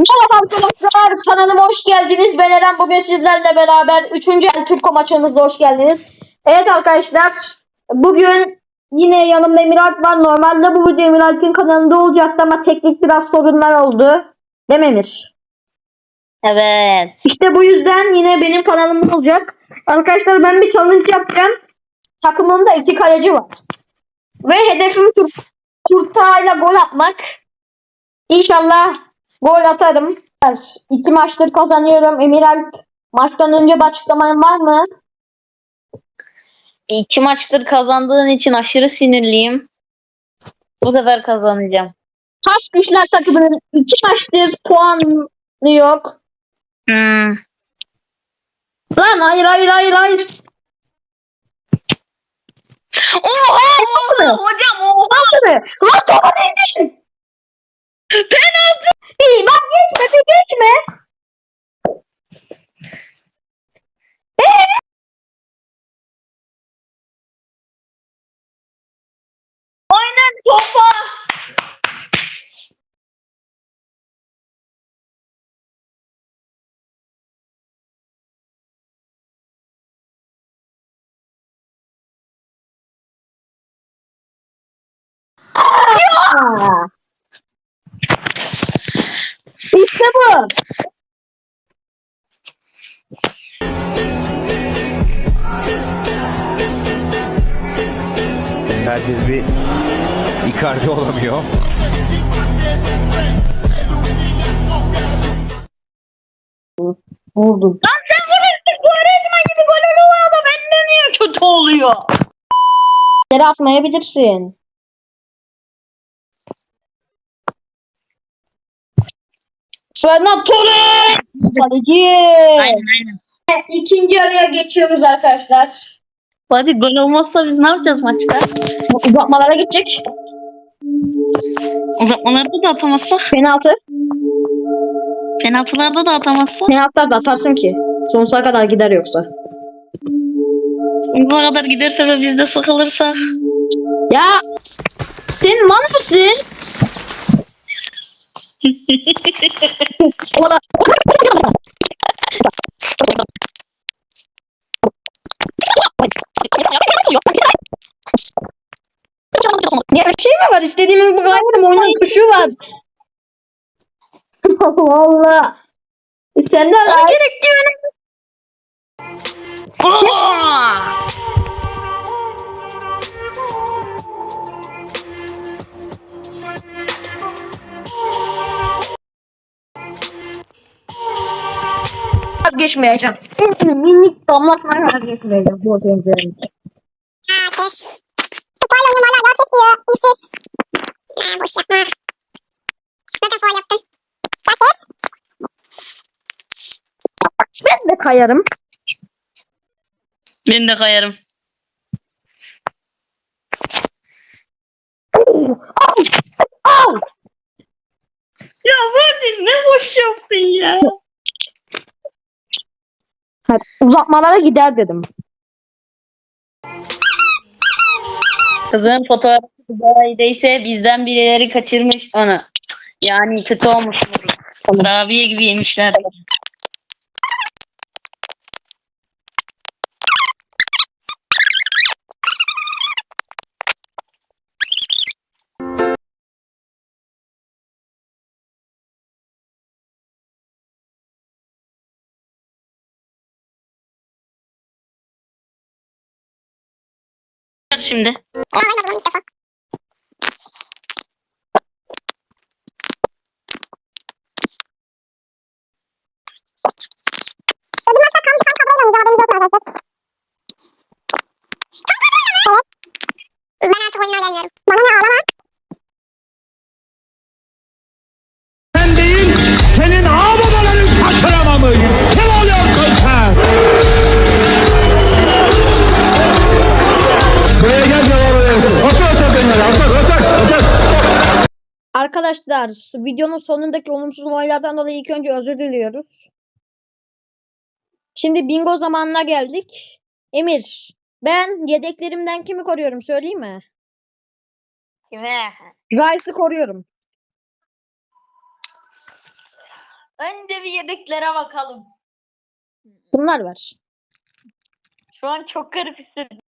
Merhaba arkadaşlar kanalıma hoş geldiniz. Ben Eren bugün sizlerle beraber 3. El Turko maçımızda hoş geldiniz. Evet arkadaşlar bugün yine yanımda Emir Alp var. Normalde bu video Emir Alp'in kanalında olacaktı ama teknik biraz sorunlar oldu. Değil mi Emir? Evet. İşte bu yüzden yine benim kanalımda olacak. Arkadaşlar ben bir challenge yapacağım. Takımımda iki kaleci var. Ve hedefim tur Turta'yla gol atmak. İnşallah gol atarım. İki maçtır kazanıyorum. Emir Alp maçtan önce bir açıklaman var mı? İki maçtır kazandığın için aşırı sinirliyim. Bu sefer kazanacağım. Taş güçler takımının iki maçtır puanı yok. Hmm. Lan hayır hayır hayır hayır. Oha! Hocam oha! Lan Lan topa değdi. Geçme. Aynen topa! Aa. İşte bu. Herkes bir Icardi olamıyor. Vurdum. Lan sen vurursun Quaresma gibi gol oluyor da bende niye kötü oluyor? Yere atmayabilirsin. Fernando Torres. Kaleci. Aynen aynen. İkinci yarıya geçiyoruz arkadaşlar. Hadi gol olmazsa biz ne yapacağız maçta? Uzatmalara gidecek. Uzatmalarda da atamazsak, Penaltı. penaltılarda da atamazsak. Penaltılar da atarsın ki. Sonsuza kadar gider yoksa. Bu kadar giderse ve biz de sıkılırsak. Ya sen mal mısın? Ya şey mi var? İstediğimiz bu kadar oyunun tuşu var. Allah Allah. E Sen de Gerek diyor. Geçmeyeceğim. Minik damlasına kadar geçmeyeceğim bu oyuncuların. Herkes. Faal oynuyor hala herkes diyor. İşsiz. Ya boş yapma. Neden faal yaptın? Herkes. Ben de kayarım. Ben de kayarım. Al! Al! Ya Fatih ne boş yaptın ya. Hadi, uzatmalara gider dedim. Kızın fotoğrafı Dubai'deyse bizden birileri kaçırmış onu. Yani kötü olmuş. Rabiye gibi yemişler. Şimdi. Ben oynadım ilk defa. Ben artık oyuna gelmiyorum. Bana Arkadaşlar videonun sonundaki olumsuz olaylardan dolayı ilk önce özür diliyoruz. Şimdi bingo zamanına geldik. Emir, ben yedeklerimden kimi koruyorum söyleyeyim mi? Kime? Rice'ı koruyorum. Önce bir yedeklere bakalım. Bunlar var. Şu an çok garip hissettim.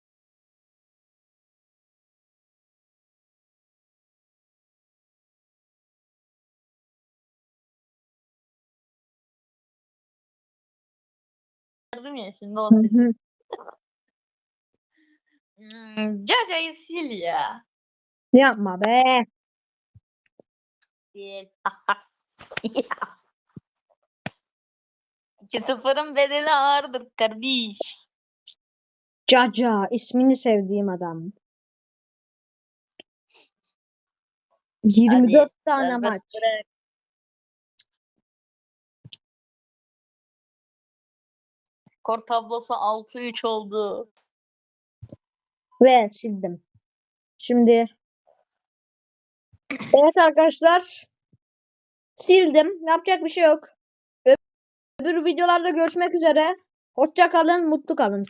Gördüm ya şimdi o sil. Hmm, Caca'yı sil ya. Yapma be. Sil. 2-0'ın bedeli ağırdır kardeş. Caca ismini sevdiğim adam. 24 tane Serbest maç. bırak. Skor tablosu 6-3 oldu. Ve sildim. Şimdi Evet arkadaşlar. Sildim. Yapacak bir şey yok. Öbür videolarda görüşmek üzere. Hoşça kalın, mutlu kalın.